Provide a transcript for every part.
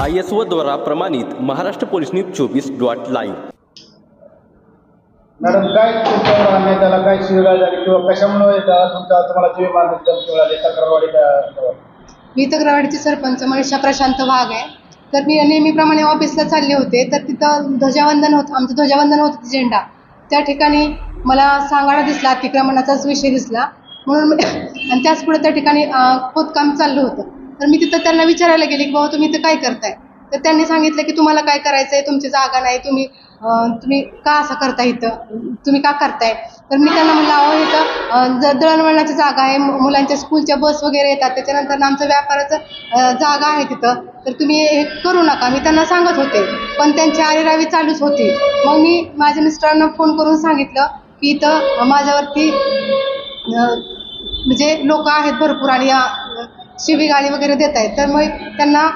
I S O द्वारा प्रमाणित Maharashtra police news चोवीस डॉट लाईव्ह. मॅडम काय तुमच्यावर झाला काय शिवगाळ झाली किंवा कशामुळे तुमचा तुम्हाला जीव मिळाली तक्रारवाडी का- मी तक्रारवाडीचे सरपंच मनीषा प्रशांत वाघ आहे. तर मी नेहमीप्रमाणे ऑफिसला चालले होते. तर तिथं ध्वजावंदन होतं आमचं ध्वजावंदन होतं झेंडा. त्या ठिकाणी मला सांगाडा दिसला अतिक्रमणाचाच विषय दिसला. म्हणून मी आणि त्याच पुढे त्या ठिकाणी खोदकाम चाललं होतं. तर मी तिथं त्यांना विचारायला गेले की बाबा तुम्ही इथं काय करताय? तर त्यांनी सांगितलं की तुम्हाला काय करायचं आहे तुमची जागा नाही. तुम्ही तुम्ही का असं करताय इथं? तुम्ही का करताय? तर मी त्यांना म्हणलं अहो इथं ज- दळणवळणाची जागा आहे. मु- मुलांच्या स्कूलच्या बस वगैरे येतात. त्याच्यानंतर आमचं व्यापाराचं जागा आहे तिथं. तर तुम्ही हे करू नका. मी त्यांना सांगत होते. पण त्यांची आरेरावी चालूच होती. मग मी माझ्या मिस्टरांना फोन करून सांगितलं की इथं माझ्यावरती म्हणजे लोक आहेत भरपूर आणि शिबी गाडी वगैरे देत आहेत. तर मग त्यांना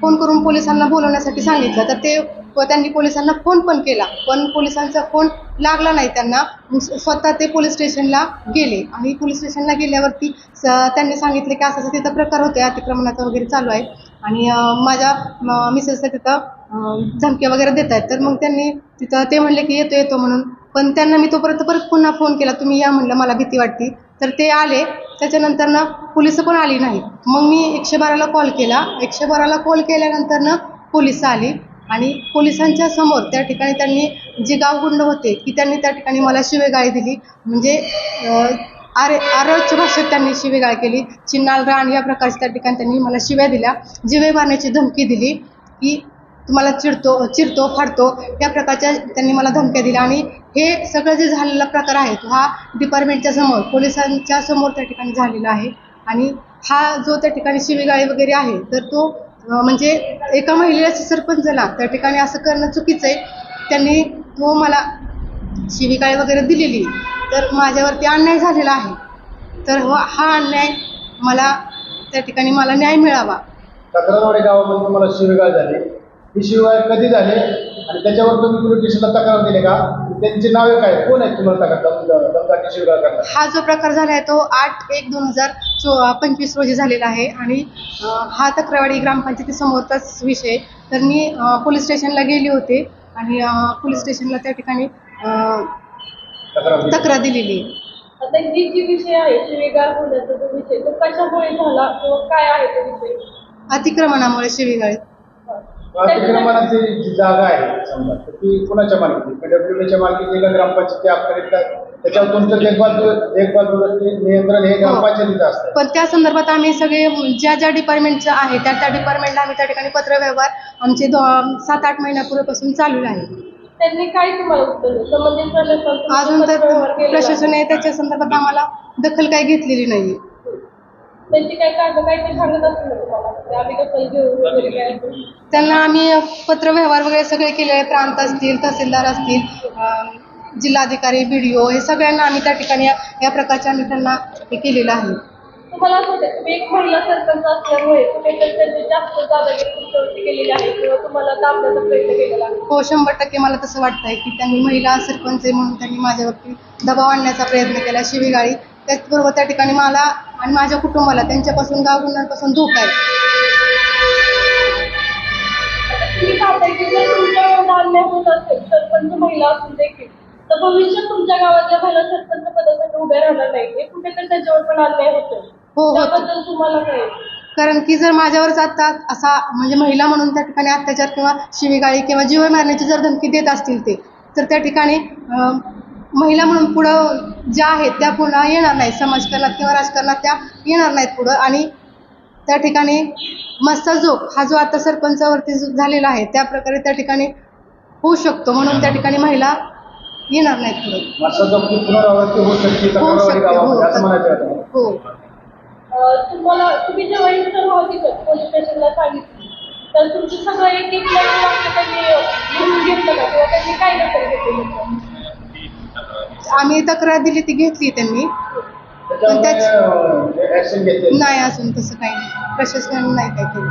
फोन करून पोलिसांना बोलवण्यासाठी सांगितलं. तर ते व त्यांनी पोलिसांना फोन पण केला. पण पोलिसांचा फोन लागला नाही त्यांना. स्वतः ते पोलीस स्टेशनला गेले. आणि पोलीस स्टेशनला गेल्यावरती स- त्यांनी सांगितले की असं असं तिथं प्रकार होते अतिक्रमणाचा वगैरे चालू आहे. आणि माझ्या म- मिसेसला तिथं धमक्या वगैरे देत आहेत. तर मग त्यांनी तिथं ते म्हणले की येतो येतो म्हणून. पण त्यांना मी तोपर्यंत परत पुन्हा फोन केला. तुम्ही या म्हणलं मला भीती वाटते. तर ते आले. त्याच्यानंतर ना पोलीस पण आली नाही मग मी एकशे बाराला कॉल. केला एकशे बाराला कॉल केल्यानंतर ना पोलीस आली आणि पोलिसांच्या समोर त्या ठिकाणी त्यांनी जे गावगुंड होते की त्यांनी त्या ठिकाणी मला शिवेगाळी दिली. म्हणजे आरे आरोग्य भाषेत त्यांनी शिवेगाळ केली. चिन्नाल रान या प्रकारच्या त्या ठिकाणी त्यांनी मला शिव्या दिल्या. जिवे मारण्याची धमकी दिली की तुम्हाला चिडतो चिरतो फाडतो या प्रकारच्या त्यांनी मला धमक्या दिल्या आणि हे सगळं जे झालेला प्रकार आहे तो हा डिपार्टमेंटच्या समोर पोलिसांच्या समोर त्या ठिकाणी झालेला आहे. आणि हा जो त्या ठिकाणी शिवीगाळी वगैरे आहे तर तो म्हणजे एका महिलेला सरपंच झाला त्या ठिकाणी असं करणं चुकीचं आहे. त्यांनी तो मला शिवीगाळी वगैरे दिलेली तर माझ्यावरती अन्याय झालेला आहे. तर हा हा अन्याय मला त्या ठिकाणी मला न्याय मिळावा. तक्रारवाडी गावामध्ये तुम्हाला शिवीगाळ झाली. ही कधी झाली? आणि त्याच्यावर तुम्ही पोलीस स्टेशनला तक्रार दिली का? त्यांची नावे काय? कोण आहेत तुम्हाला तक्रार दमदाटी शिवगाळ करणार? हा जो प्रकार झाला आहे तो आठ एक दोन हजार चो पंचवीस रोजी झालेला आहे. आणि अं, हा तक्रारवाडी ग्रामपंचायतीसमोरचाच विषय. तर मी अं, पोलीस स्टेशनला गेली होते. आणि अं, पोलीस स्टेशनला त्या ठिकाणी अं, तक्रार दिली. तक्रार दिलेली आहे. आता ही जी विषय आहे शिवीगाळ होण्याचा जो विषय तो कशामुळे झाला? किंवा काय आहे तो विषय? अतिक्रमणामुळे शिवीगाळी. अतिक्रमणाची जी जागा आहे समजा तर ती कुणाच्या मालकीची? पीडब्ल्यूडीच्या मालकीची ग्रामपंचायती अखत्यारीत काय? त्याच्यावर तुमचं देखभाल देखभाल व्यवस्थित नियंत्रण हे ग्रामपंचायतीचं असतं पण त्या संदर्भात आम्ही सगळे ज्या ज्या डिपार्टमेंटच्या आहे त्या त्या डिपार्टमेंटला आम्ही त्या ठिकाणी पत्रव्यवहार आमचे सात आठ महिन्यापूर्वीपासून चालू आहे. त्यांनी काय तुम्हाला उत्तर अजून तर पत्रव्यवहार केलेला आहे. प्रशासन आहे. त्याच्या संदर्भात आम्हाला दखल काही घेतलेली नाही त्यांची काय कागद काय ते सांगत असतील त्यांना आम्ही पत्रव्यवहार वगैरे सगळे केले आहे प्रांत असतील तहसीलदार असतील जिल्हाधिकारी बी डी ओ हे सगळ्यांना आम्ही त्या ठिकाणी या या प्रकारचे आम्ही त्यांना हे केलेलं आहे. तुम्हाला असं वाटतं तुम्ही एक महिला सरपंच असल्यामुळे तुम्ही तर त्यांची जास्त दादागिरी तुमच्यावरती केलेली आहे किंवा तुम्हाला दाबण्याचा प्रयत्न केलेला आहे? हो शंभर टक्के मला तसं वाटतंय की त्यांनी महिला सरपंच म्हणून त्यांनी माझ्यावरती दबाव आणण्याचा प्रयत्न केला. शिवीगाळी त्याचबरोबर त्या ठिकाणी मला आणि माझ्या कुटुंबाला त्यांच्यापासून गावगुंडांपासून धोका आहे. तुम्ही पाहताय की जर तुमच्या एवढा अन्याय होत असेल सरपंच महिला असून देखील तर भविष्यात तुमच्या गावातल्या महिला सरपंच पदासाठी उभ्या राहणार नाही हे कुठेतरी त्याच्यावर पण अन्याय होतो. त्याबद्दल तुम्हाला काय? कारण की जर माझ्यावरच आता असा म्हणजे महिला म्हणून त्या ठिकाणी अत्याचार किंवा शिवीगाळी किंवा जीव मारण्याची जर धमकी देत असतील ते तर त्या ठिकाणी महिला म्हणून पुढं ज्या आहेत त्या पुन्हा येणार नाहीत. समाजकारणात किंवा राजकारणात त्या येणार नाहीत पुढं. आणि त्या ठिकाणी मस्ता जो हा जो आता सरपंचावरती जो झालेला आहे त्या प्रकारे त्या ठिकाणी होऊ शकतो. म्हणून त्या ठिकाणी महिला येणार नाहीत पुढे. पुनरावृत्ती होऊ शकते हो. हो. तुम्हाला तुम्ही जेव्हा सर्व हकीकत पोलीस स्टेशनला सांगितली. तर तुमची सगळं एक एक नवीन वाक्य त्यांनी लिहून घेतलं का? किंवा त्यांनी काय दखल घेतली होतं? आम्ही तक्रार दिली ती घेतली त्यांनी. ऍक्शन घेतली. नाही अजून तसं काही नाही. प्रशासनाने नाही काय केलं.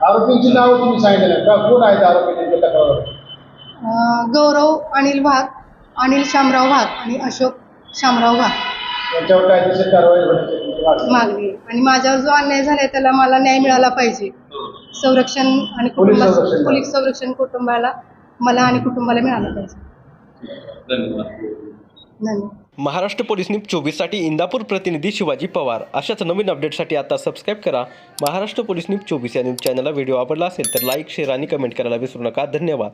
आरोपींची नावं तुम्ही सांगितलं का? कोण आहेत आरोपी त्यांच्या तक्रारवाडी अं, गौरव अनिल वाघ अनिल शामराव वाघ आणि अशोक शामराव वाघ त्यांच्यावर कायदेशीर कारवाई होण्याची मागणी. मागणी. आहे. आणि माझ्यावर जो अन्याय झालाय त्याला मला न्याय मिळाला पाहिजे. संरक्षण आणि पोलीस कुटुंबा संरक्षण. पोलीस संरक्षण कुटुंबाला मला आणि कुटुंबाला मिळालं पाहिजे. धन्यवाद. महाराष्ट्र पोलीस न्यूज चोवीससाठी इंदापूर प्रतिनिधी शिवाजी पवार. अशाच नवीन अपडेटसाठी आता सबस्क्राईब करा. महाराष्ट्र पोलीस न्यूज चोवीस या न्यूज चॅनलला व्हिडिओ आवडला असेल तर लाईक शेअर आणि कमेंट करायला विसरू नका. धन्यवाद.